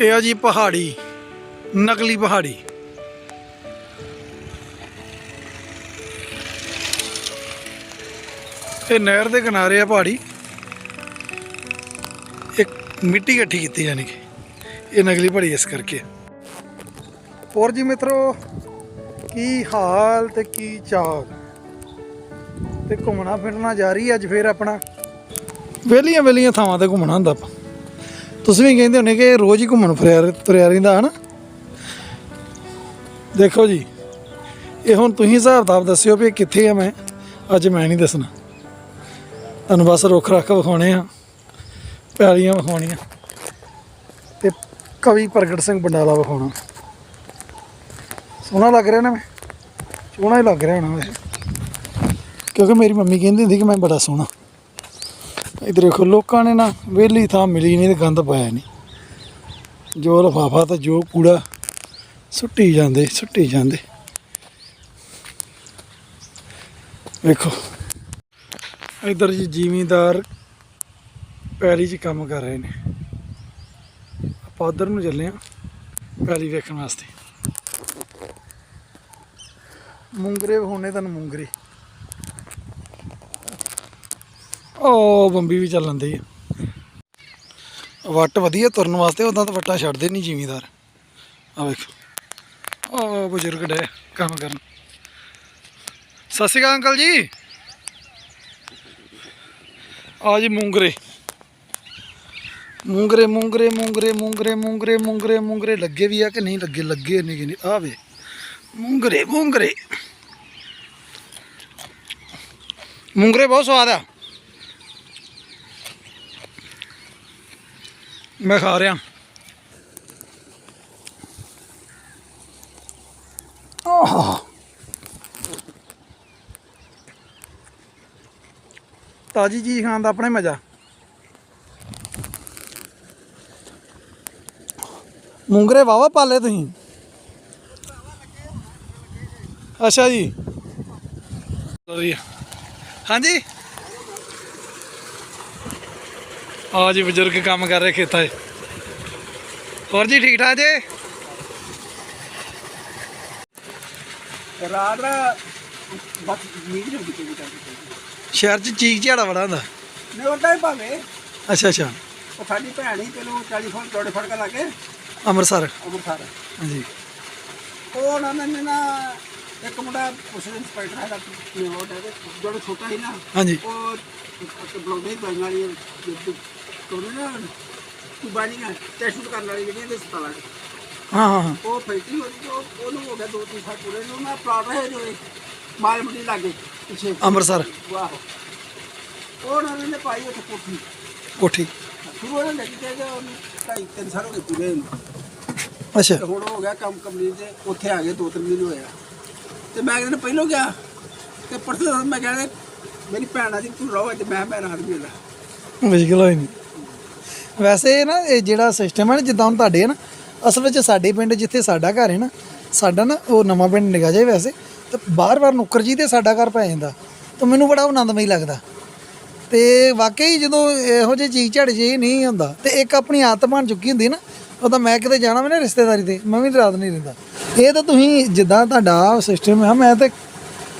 ਇਹ ਆ ਜੀ ਪਹਾੜੀ, ਨਕਲੀ ਪਹਾੜੀ। ਇਹ ਨਹਿਰ ਦੇ ਕਿਨਾਰੇ ਆ ਪਹਾੜੀ। ਇੱਕ ਮਿੱਟੀ ਇਕੱਠੀ ਕੀਤੀ ਯਾਨੀ ਕਿ ਇਹ ਨਕਲੀ ਪਹਾੜੀ ਇਸ ਕਰਕੇ ਹੋਰ ਜੀ ਮਿੱਤਰੋ, ਕੀ ਹਾਲ ਤੇ ਕੀ ਚਾਲ? ਤੇ ਘੁੰਮਣਾ ਫਿਰਨਾ ਜਾਰੀ ਅੱਜ ਫੇਰ ਆਪਣਾ। ਵੇਲੀਆਂ ਵੇਲੀਆਂ ਥਾਵਾਂ ਤੇ ਘੁੰਮਣਾ ਹੁੰਦਾ ਆਪਾਂ। ਤੁਸੀਂ ਵੀ ਕਹਿੰਦੇ ਹੁੰਦੇ ਕਿ ਰੋਜ਼ ਹੀ ਘੁੰਮਣ ਫਿਰਿਆ ਤੁਰਿਆ ਰਹਿੰਦਾ, ਹਨਾ? ਦੇਖੋ ਜੀ, ਇਹ ਹੁਣ ਤੁਸੀਂ ਹਿਸਾਬ ਕਿਤਾਬ ਦੱਸਿਓ ਵੀ ਇਹ ਕਿੱਥੇ ਆ ਮੈਂ, ਅੱਜ ਮੈਂ ਨਹੀਂ ਦੱਸਣਾ। ਤੁਹਾਨੂੰ ਬਸ ਰੁੱਖ ਰੱਖ ਵਿਖਾਉਣੇ ਆ ਪਿਆਲੀਆਂ ਵਿਖਾਉਣੀਆਂ ਤੇ ਕਵੀ ਪ੍ਰਗਟ ਸਿੰਘ ਬੰਡਾਲਾ ਵਿਖਾਉਣਾ। ਸੋਹਣਾ ਲੱਗ ਰਿਹਾ ਨਾ ਮੈਂ, ਸੋਹਣਾ ਹੀ ਲੱਗ ਰਿਹਾ ਹੋਣਾ ਵੈਸੇ। ਕਿਉਂਕਿ ਮੇਰੀ ਮੰਮੀ ਕਹਿੰਦੀ ਹੁੰਦੀ ਕਿ ਮੈਂ ਬੜਾ ਸੋਹਣਾ। ਇਧਰ ਦੇਖੋ, ਲੋਕਾਂ ਨੇ ਨਾ ਵਿਹਲੀ ਥਾਂ ਮਿਲੀ ਨਹੀਂ ਤੇ ਗੰਦ ਪਾਇਆ ਨਹੀਂ। ਜੋ ਲਫਾਫਾ ਤੇ ਜੋ ਕੂੜਾ ਸੁੱਟੀ ਜਾਂਦੇ ਸੁੱਟੀ ਜਾਂਦੇ। ਵੇਖੋ, ਇਧਰ ਜੀ ਜ਼ਿਮੀਂਦਾਰ ਪੈਲੀ 'ਚ ਕੰਮ ਕਰ ਰਹੇ ਨੇ। ਆਪਾਂ ਉਧਰ ਨੂੰ ਚੱਲੇ ਆ, ਪੈਲੀ ਵੇਖਣ ਵਾਸਤੇ। ਮੁੰਗਰੇ ਹੋਣੇ ਤੁਹਾਨੂੰ ਮੁੰਗਰੇ। ਉਹ ਬੰਬੀ ਵੀ ਚੱਲਣ ਦੀ ਵੱਟ ਵਧੀਆ ਤੁਰਨ ਵਾਸਤੇ ਉਦਾਂ ਤਾਂ ਵੱਟਾਂ ਛੱਡਦੇ ਨਹੀਂ ਜ਼ਿਮੀਦਾਰ। ਆ ਵੇਖੋ। ਉਹ ਬਜ਼ੁਰਗ ਡੇ ਕੰਮ ਕਰਨ। ਸਤਿ ਸ਼੍ਰੀ ਅਕਾਲ ਅੰਕਲ ਜੀ। ਆ ਜੀ ਮੂੰਗਰੇ। ਮੂੰਗਰੇ ਮੂੰਗਰੇ ਮੂੰਗਰੇ ਮੂੰਗਰੇ ਮੂੰਗਰੇ ਮੂੰਗਰੇ ਮੂੰਗਰੇ ਲੱਗੇ ਵੀ ਆ ਕਿ ਨਹੀਂ ਲੱਗੇ? ਲੱਗੇ ਨਹੀਂ ਕਿ ਨਹੀਂ ਆ ਵੇ। ਮੂੰਗਰੇ ਮੂੰਗਰੇ। ਮੂੰਗਰੇ ਬਹੁਤ ਸਵਾਦ ਆ। ਮੈਂ ਖਾ ਰਿਹਾ। ਆਹ। ਤਾਜੀ ਚੀਜ਼ ਖਾਣ ਦਾ ਆਪਣੇ ਮਜ਼ਾ। ਮੂੰਗਰੇ ਵਾਵਾ ਪਾਲੇ ਤੁਸੀਂ। ਅੱਛਾ ਜੀ। ਹਾਂਜੀ? ਆ ਜੀ ਬਜ਼ੁਰਗ ਕੰਮ ਕਰ ਰਹੇ ਖੇਤਾਂ 'ਚ। ਹੋਰ ਜੀ ਠੀਕ ਠਾਕ ਜੀ? ਰਾਤ ਬਸ ਨੀਂਦ ਨਹੀਂ ਆਉਂਦੀ ਕੋਈ ਸ਼ਹਿਰ 'ਚ ਚੀਕ ਝਾੜਾ ਬੜਾ ਹੁੰਦਾ। ਨਹੀਂ ਉਦਾਂ ਹੀ ਭਾਵੇਂ। ਅੱਛਾ ਅੱਛਾ। ਉਹ ਸਾਡੀ ਭੈਣ ਹੀ ਤੈਨੂੰ 40 ਫੁੱਟ ਚੌੜੇ ਫੜ ਕੇ ਲਾਗੇ ਅੰਮ੍ਰਿਤਸਰ। ਅੰਮ੍ਰਿਤਸਰ। ਹਾਂਜੀ। ਉਹ ਉਹਨਾਂ ਨੇ ਨਾ ਇੱਕ ਮੁੰਡਾ ਪੁਲਿਸ ਇੰਸਪੈਕਟਰ ਹੈਗਾ ਜਿਹੜਾ ਛੋਟਾ ਸੀ ਨਾ ਹਾਂਜੀ। ਉਹ ਬਲੌਗੇ ਬਣ ਵਾਲੀ ਕੋਨੇ ਨਾ ਤੂੰ ਬਾਣੀਆਂ ਟੈਸਟ ਕਰਨ ਵਾਲੀ ਜਿਹੜੀਆਂ ਦੇ ਹਸਪਤਾਲਾਂ 'ਚ ਹਾਂ ਹਾਂ ਹਾਂ। ਉਹ ਫੈਕਟਰੀ ਹੋਈ ਉਹ ਉਹਨੂੰ ਹੋ ਗਿਆ ਦੋ ਤਿੰਨ ਸਾਲ ਪੂਰੇ ਨੂੰ ਨਾ ਪਲਾਟ ਹੈ ਜੋ ਇਹ ਮਾਲ ਮੰਡੀ ਲਾਗੇ ਪਿੱਛੇ। ਅੰਮ੍ਰਿਤਸਰ। ਵਾਹ। ਉਹ ਉਹਨਾਂ ਨੇ ਪਾਈ ਉੱਥੇ ਕੋਠੀ। ਕੋਠੀ। ਸ਼ੁਰੂ ਉਹਨਾਂ ਨੇ ਕਿਹਾ ਕਿ ਉਹਨੂੰ ਢਾਈ ਤਿੰਨ ਸਾਲ ਹੋ ਗਏ ਪੂਰੇ ਨੂੰ। ਅੱਛਾ। ਤੇ ਹੁਣ ਹੋ ਗਿਆ ਕੰਮ ਕੰਪਨੀ ਤੇ ਉੱਥੇ ਆ ਗਏ ਦੋ ਤਿੰਨ ਮਹੀਨੇ ਹੋਇਆ ਤੇ ਮੈਂ ਕਹਿੰਦਾ ਪਹਿਲੋਂ ਗਿਆ ਤੇ ਪਰਸੋਂ ਮੈਂ ਕਹਿੰਦਾ ਮੇਰੀ ਭੈਣ ਆ ਜੀ ਤੂੰ ਰਹੋ ਅੱਜ ਮੈਂ ਮੈਂ ਰਾਤ ਮਿਲਦਾ ਮੁਸ਼ਕਿਲ ਹੋਈ ਨਹੀਂ ਵੈਸੇ ਨਾ ਇਹ ਜਿਹੜਾ ਸਿਸਟਮ ਹੈ ਨਾ, ਜਿੱਦਾਂ ਹੁਣ ਤੁਹਾਡੇ ਹੈ ਨਾ, ਅਸਲ ਵਿੱਚ ਸਾਡੇ ਪਿੰਡ ਜਿੱਥੇ ਸਾਡਾ ਘਰ ਹੈ ਨਾ, ਸਾਡਾ ਨਾ ਉਹ ਨਵਾਂ ਪਿੰਡ ਨਿਕਾ ਜਾਏ ਵੈਸੇ, ਤੇ ਬਾਰ-ਬਾਰ ਨੁੱਕਰ ਜੀ ਤੇ ਸਾਡਾ ਘਰ ਪੈ ਜਾਂਦਾ, ਤਾਂ ਮੈਨੂੰ ਬੜਾ ਆਨੰਦਮਈ ਲੱਗਦਾ। ਤੇ ਵਾਕਈ ਜਦੋਂ ਇਹੋ ਜਿਹੇ ਚੀਜ਼ ਝੜ ਜੇ ਨਹੀਂ ਹੁੰਦਾ, ਤੇ ਇੱਕ ਆਪਣੀ ਆਦਤ ਬਣ ਚੁੱਕੀ ਹੁੰਦੀ ਨਾ ਉਹ ਤਾਂ ਮੈਂ ਕਿਤੇ ਜਾਣਾ ਵੀ ਨਾ ਰਿਸ਼ਤੇਦਾਰੀ ਤੇ, ਮੈਂ ਵੀ ਰਾਤ ਨਹੀਂ ਰਹਿੰਦਾ। ਇਹ ਤਾਂ ਤੁਸੀਂ ਜਿੱਦਾਂ ਤੁਹਾਡਾ ਸਿਸਟਮ ਹੈ, ਮੈਂ ਤਾਂ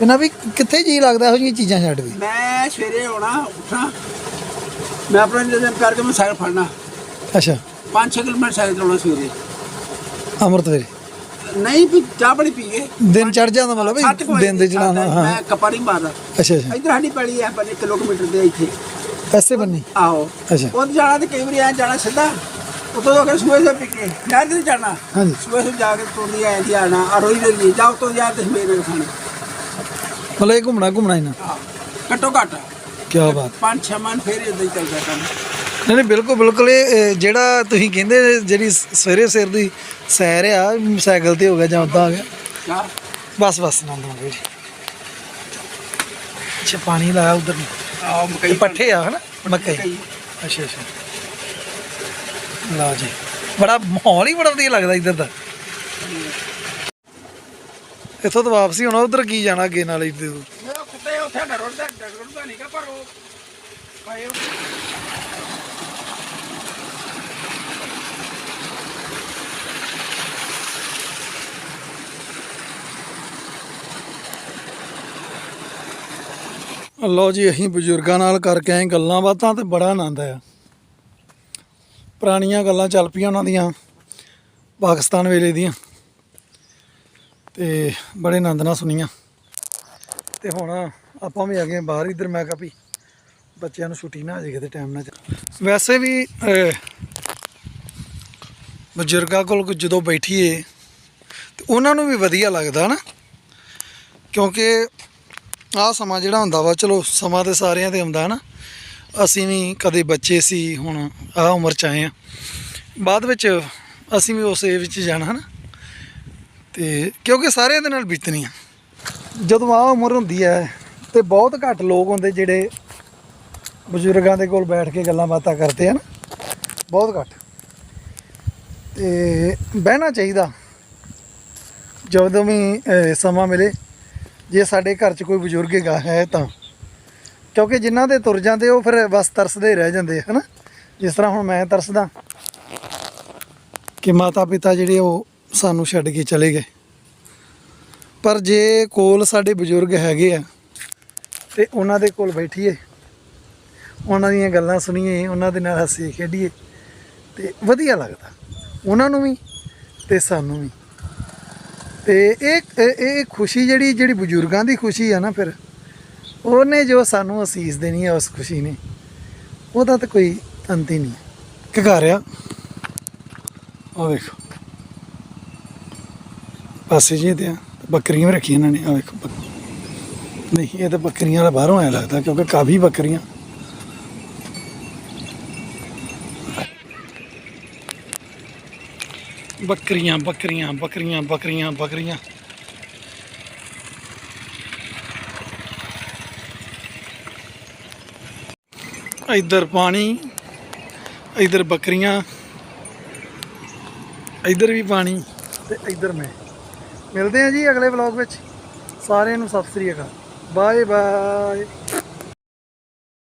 ਇਹਨਾਂ ਵੀ ਕਿੱਥੇ ਜੀ ਲੱਗਦਾ ਇਹੋ ਜਿਹੀਆਂ ਚੀਜ਼ਾਂ ਛੱਡ ਕੇ? ਮੈਂ ਸਵੇਰੇ ਆਉਣਾ ਉੱਠਾਂ ਮੈਂ ਆਪਣਾ ਜਦੋਂ ਕਰਕੇ ਮੈਂ ਸਾਈਕਲ ਫੜਨਾ। ਅੱਛਾ। 5-6 ਕਿਲੋਮੀਟਰ ਸਾਈਕਲ ਚਲਾਉਣਾ ਸਵੇਰੇ। ਅੰਮ੍ਰਿਤ ਵੇਲੇ ਨਹੀਂ ਵੀ ਚਾਹ ਬੜੀ ਪੀ ਗਏ। ਦਿਨ ਚੜ ਜਾਂਦਾ ਮਤਲਬ ਸੱਤ ਕੁ ਵੀ ਦਿਨ ਦੇ ਚੜਾਉਣਾ ਹਾਂ ਮੈਂ ਕੱਪਾ ਨਹੀਂ ਮਾਰਦਾ। ਅੱਛਾ ਅੱਛਾ। ਇੱਧਰ ਸਾਡੀ ਪੈਲੀ ਹੈ ਬਨੇ ਕਿਲੋਮੀਟਰ ਦੇ ਇੱਥੇ। ਐਸੇ ਬੰਨੀ? ਆਹੋ। ਅੱਛਾ। ਉਹ ਜਾਣਾ ਤੇ ਕਈ ਵਾਰੀ ਐ ਜਾਣਾ ਸਿੱਧਾ। ਉਤੋਂ ਤੋਂ ਅਗਰ ਸੂਏ ਸੇ ਪਿੱਕੇ ਨਹਿਰ ਤੇ ਨੀ ਜਾਣਾ ਹਾਂਜੀ। ਸੂਏ ਸੇ ਜਾ ਕੇ ਤੁਰਦੀ ਐ ਦੀ ਆਣਾ ਆ ਰੋਈ ਦੇ ਲਈ। ਜਾਓ ਤੋਂ ਜਾ ਤੇ ਮੇਰੇ ਖਾਣੇ ਮਤਲਬ ਇਹ ਘੁੰਮਣਾ ਘੁੰਮਣਾ ਹੀ ਨਾ ਘੱਟੋ ਘੱਟ। ਕੀ ਬਾਤ ਪੰਜ ਛੇ ਮਨ ਫੇਰ ਇਦਾਂ ਹੀ ਚੱਲਦਾ ਕੰਮ। ਨਹੀਂ ਨਹੀਂ ਬਿਲਕੁਲ ਬਿਲਕੁਲ ਇਹ ਇਹ ਜਿਹੜਾ ਤੁਸੀਂ ਕਹਿੰਦੇ ਜਿਹੜੀ ਸ- ਸਵੇਰੇ ਸਿਰ ਦੀ ਸੈਰ ਆ ਸਾਈਕਲ ਤੇ ਹੋ ਗਿਆ ਜਾਂ ਉਦਾਂ ਆ ਗਿਆ। ਬਸ ਬਸ ਆਨੰਦ ਮਾਣੋ ਜੀ। ਅੱਛਾ ਪਾਣੀ ਲਾਇਆ ਉਧਰ ਨੂੰ। ਇਹ ਮਕਈ। ਪੱਠੇ ਆ ਹਨਾ? ਮੱਕੇ ਮਕਈ। ਅੱਛਾ ਅੱਛਾ। ਲਓ ਜੀ। ਬੜਾ ਮਾਹੌਲ ਹੀ ਬੜਾ ਵਧੀਆ ਲੱਗਦਾ ਇੱਧਰ ਦਾ। ਇੱਥੋਂ ਤਾਂ ਵਾਪਸੀ ਹੋਣਾ ਉਧਰ ਕੀ ਜਾਣਾ ਅੱਗੇ ਨਾਲ ਇੱਧਰ? ਸਾਡਾ ਲੋ ਜੀ, ਅਸੀਂ ਬਜ਼ੁਰਗਾਂ ਨਾਲ ਕਰਕੇ ਆਏ ਗੱਲਾਂ ਬਾਤਾਂ ਤੇ ਬੜਾ ਆਨੰਦ ਆਇਆ। ਪੁਰਾਣੀਆਂ ਗੱਲਾਂ ਚੱਲ ਪਈਆਂ ਉਹਨਾਂ ਦੀਆਂ, ਪਾਕਿਸਤਾਨ ਵੇਲੇ ਦੀਆਂ। ਤੇ ਬੜੇ ਆਨੰਦ ਨਾਲ ਸੁਣੀਆਂ। ਤੇ ਹੁਣ ਆਪਾਂ ਵੀ ਆ ਗਏ ਬਾਹਰ ਇੱਧਰ, ਮੈਂ ਕਿਹਾ ਵੀ ਬੱਚਿਆਂ ਨੂੰ ਛੁੱਟੀ ਨਾ ਆ ਜਾਏ ਕਿਤੇ ਟਾਈਮ ਨਾਲ ਵੈਸੇ ਵੀ ਬਜ਼ੁਰਗਾਂ ਕੋਲ ਜਦੋਂ ਬੈਠੀਏ, ਤੇ ਉਹਨਾਂ ਨੂੰ ਵੀ ਵਧੀਆ ਲੱਗਦਾ ਨਾ, ਕਿਉਂਕਿ ਆਹ ਸਮਾਂ ਜਿਹੜਾ ਹੁੰਦਾ ਵਾ, ਚਲੋ ਸਮਾਂ ਤੇ ਸਾਰਿਆਂ ਤੇ ਹੁੰਦਾ ਨਾ, ਅਸੀਂ ਵੀ ਕਦੇ ਬੱਚੇ ਸੀ, ਹੁਣ ਆਹ ਉਮਰ ਚ ਆਏ ਆ ਬਾਅਦ ਵਿੱਚ ਅਸੀਂ ਵੀ ਉਸ ਏਜ ਵਿੱਚ ਜਾਣਾ ਨਾ, ਤੇ ਕਿਉਂਕਿ ਸਾਰਿਆਂ ਦੇ ਨਾਲ ਬੀਤਣੀ ਆ। ਜਦੋਂ ਆਹ ਉਮਰ ਹੁੰਦੀ ਹੈ ਤੇ ਬਹੁਤ ਘੱਟ ਲੋਕ ਹੁੰਦੇ ਜਿਹੜੇ ਬਜ਼ੁਰਗਾਂ ਦੇ ਕੋਲ ਬੈਠ ਕੇ ਗੱਲਾਂ ਬਾਤਾਂ ਕਰਦੇ ਆ ਨਾ। ਬਹੁਤ ਘੱਟ। ਤੇ ਬਹਿਣਾ ਚਾਹੀਦਾ। ਜਦੋਂ ਵੀ ਸਮਾਂ ਮਿਲੇ, ਜੇ ਸਾਡੇ ਘਰ 'ਚ ਕੋਈ ਬਜ਼ੁਰਗ ਹੈਗਾ ਹੈ ਤਾਂ। ਕਿਉਂਕਿ ਜਿਨ੍ਹਾਂ ਦੇ ਤੁਰ ਜਾਂਦੇ, ਉਹ ਫਿਰ ਬਸ ਤਰਸਦੇ ਰਹਿ ਜਾਂਦੇ ਹਨਾ। ਜਿਸ ਤਰ੍ਹਾਂ ਹੁਣ ਮੈਂ ਤਰਸਦਾ ਕਿ ਮਾਤਾ ਪਿਤਾ ਜਿਹੜੇ ਉਹ ਸਾਨੂੰ ਛੱਡ ਕੇ ਚਲੇ ਗਏ। ਪਰ ਜੇ ਕੋਲ ਸਾਡੇ ਬਜ਼ੁਰਗ ਹੈਗੇ ਆ ਤੇ ਉਹਨਾਂ ਦੇ ਕੋਲ ਬੈਠੀਏ। ਉਹਨਾਂ ਦੀਆਂ ਗੱਲਾਂ ਸੁਣੀਏ, ਉਹਨਾਂ ਦੇ ਨਾਲ ਹੱਸੀਏ ਖੇਡੀਏ। ਤੇ ਵਧੀਆ ਲੱਗਦਾ। ਉਹਨਾਂ ਨੂੰ ਵੀ ਤੇ ਸਾਨੂੰ ਵੀ। ਤੇ ਇਹ ਇਹ ਖੁਸ਼ੀ ਜਿਹੜੀ ਜਿਹੜੀ ਬਜ਼ੁਰਗਾਂ ਦੀ ਖੁਸ਼ੀ ਆ ਨਾ ਫਿਰ, ਉਹਨੇ ਜੋ ਸਾਨੂੰ ਅਸੀਸ ਦੇਣੀ ਹੈ ਉਸ ਖੁਸ਼ੀ ਨੇ, ਉਹਦਾ ਤਾਂ ਕੋਈ ਅੰਤ ਹੀ ਨਹੀਂ। ਹੈ ਘਗਾਰਿਆ ਉਹ ਵੇਖੋ। ਪਾਸੇ ਜੀ ਤੇ ਬੱਕਰੀਆਂ ਵੀ ਰੱਖੀਆਂ ਇਹਨਾਂ ਨੇ। ਆ ਵੇਖੋ ਨਹੀਂ, ਇਹ ਤਾਂ ਬੱਕਰੀਆਂ ਦਾ ਬਾਹਰੋਂ ਆਇਆ ਲੱਗਦਾ, ਕਿਉਂਕਿ ਕਾਫੀ ਬੱਕਰੀਆਂ। ਬੱਕਰੀਆਂ ਬੱਕਰੀਆਂ ਬੱਕਰੀਆਂ ਬੱਕਰੀਆਂ ਬੱਕਰੀਆਂ। ਇੱਧਰ ਪਾਣੀ, ਇੱਧਰ ਬੱਕਰੀਆਂ, ਇੱਧਰ ਵੀ ਪਾਣੀ। ਤੇ ਇੱਧਰ ਮੈਂ। ਮਿਲਦੇ ਹਾਂ ਜੀ ਅਗਲੇ ਵਲੌਗ ਵਿੱਚ। ਸਾਰਿਆਂ ਨੂੰ ਸਤਿ ਸ੍ਰੀ ਅਕਾਲ। Bye bye.